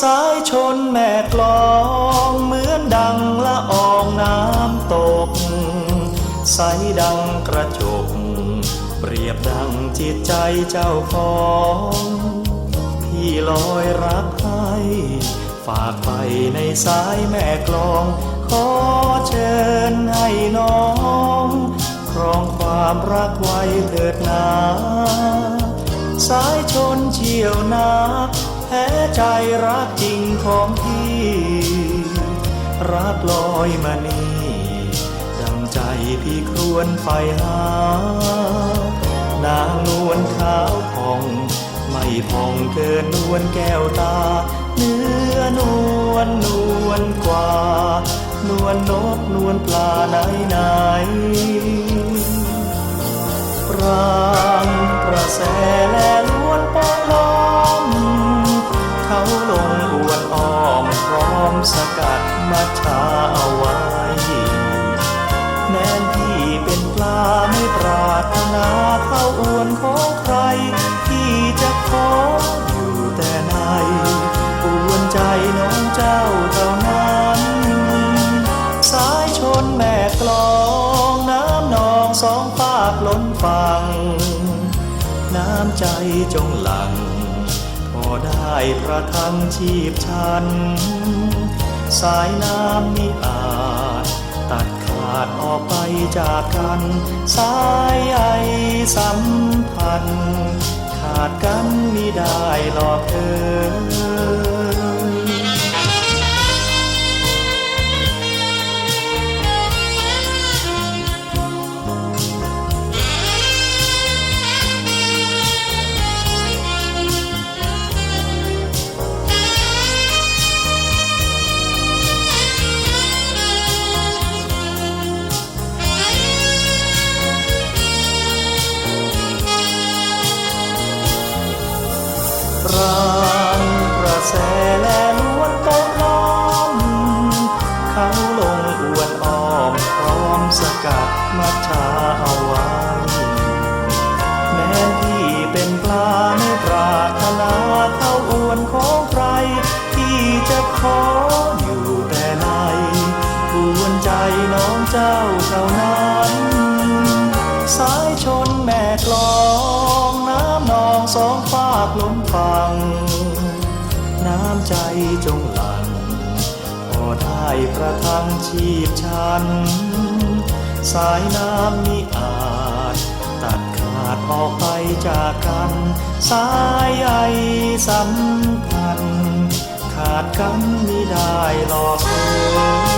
สายชนแม่กลองเหมือนดังละอองน้ำตก ใสดังกระจก เปรียบดังจิตใจเจ้าของพี่ลอยรักให้ฝากไปในสายแม่กลอง ขอเชิญให้น้องครองความรักไว้เถิดนา สายชนเชี่ยวนัก แพ้ใจรักจริงของพี่ รักลอยมานี่ดังใจพี่ครวนไฟหานางนวลขาวผ่อง ไม่ผ่องเกินนวลแก้วตา เนื้อนวลนวลกว่า นวลนกนวลปลาไหนไหนปรางประแส งอวนอ้อมพร้อมสกัดมัชาเอาไว้ แม้นพี่เป็นปลาไม่ปรารถนาเข้าอวนของใคร พี่จะขออยู่แต่ในอวนใจน้องเจ้าเท่านั้น สายชนแม่กลองน้ำนองสองฝากล้นฟัง น้ำใจจงหลั่ง พอได้ประทังชีพฉัน สายน้ำมิอาจ ตัดขาดออกไปจากกัน สายใยสัมพันธ์ ขาดกันมิได้หรอกเธอ รางกระแสแลล้วนปล้อมเขาลงอวนอ้อมพร้อมสกัดมัดชาเอาไว้ แม้พี่เป็นปลาไม่ปรารถนาเข้าอวนของใคร ที่จะขออยู่แต่ในอวนใจน้องเจ้าเท่านั้นสายชนแม่กลองน้ำนองสองฝา กล้นฟัง น้ำใจจงหลั่งพอได้ประทังชีพฉัน สายน้ำมิอาจ ตัดขาดออกไปจากกัน สายใยสัมพันธ์ขาดกันมิได้หรอกเอ่